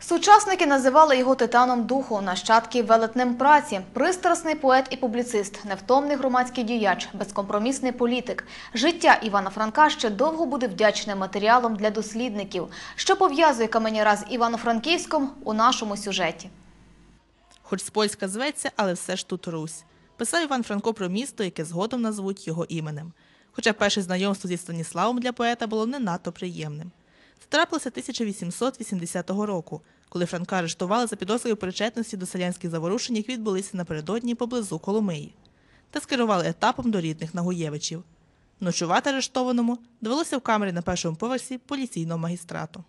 Сучасники називали його титаном духу, нащадки велетнем праці, пристрасний поет і публіцист, невтомний громадський діяч, безкомпромісний політик. Життя Івана Франка ще довго буде вдячним матеріалом для дослідників. Що пов'язує Каменяра з Івано-Франківськом у нашому сюжеті. Хоч з польська зветься, але все ж тут Русь. Писав Іван Франко про місто, яке згодом назвуть його іменем. Хоча перше знайомство зі Станіславом для поета було не надто приємним. Це трапилося 1880 року, коли Франка арештували за підозрою причетності до селянських заворушень, які відбулися напередодні поблизу Коломиї, та скерували етапом до рідних Нагуєвичів. Ночувати арештованому довелося в камері на першому поверсі поліційного магістрату.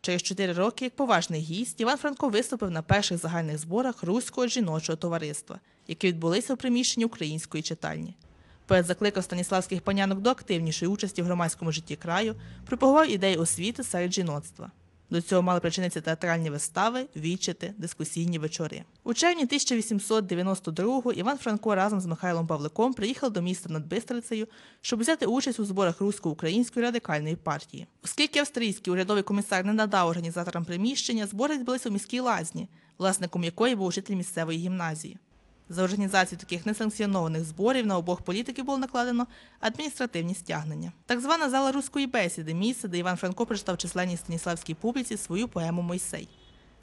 Через чотири роки, як поважний гість, Іван Франко виступив на перших загальних зборах Руського жіночого товариства, які відбулися в приміщенні української читальні. Поет закликав станіславських панянок до активнішої участі в громадському житті краю, пропагував ідеї освіти серед жіноцтва. До цього мали причинитися театральні вистави, вічити, дискусійні вечори. У червні 1892-го Іван Франко разом з Михайлом Павликом приїхав до міста над Бистрицею, щоб взяти участь у зборах русько-української радикальної партії. Оскільки австрійський урядовий комісар не надав організаторам приміщення, збори відбулися у міській лазні, власником якої був житель місцевої гімназії. За організацію таких несанкціонованих зборів на обох політиків було накладено адміністративні стягнення. Так звана зала руської бесіди місце, де Іван Франко прочитав численній станіславській публіці свою поему Мойсей.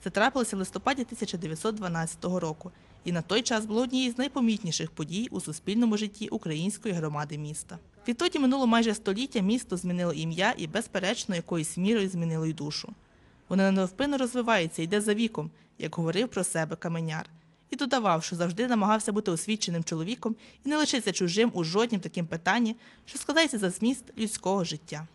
Це трапилося в листопаді 1912 року, і на той час було однією з найпомітніших подій у суспільному житті української громади міста. Відтоді минуло майже століття, місто змінило ім'я і, безперечно, якоюсь мірою змінило й душу. Воно невпинно розвивається, йде за віком, як говорив про себе каменяр і додавав, що завжди намагався бути освіченим чоловіком і не лишитися чужим у жоднім таким питанні, що складається за зміст людського життя.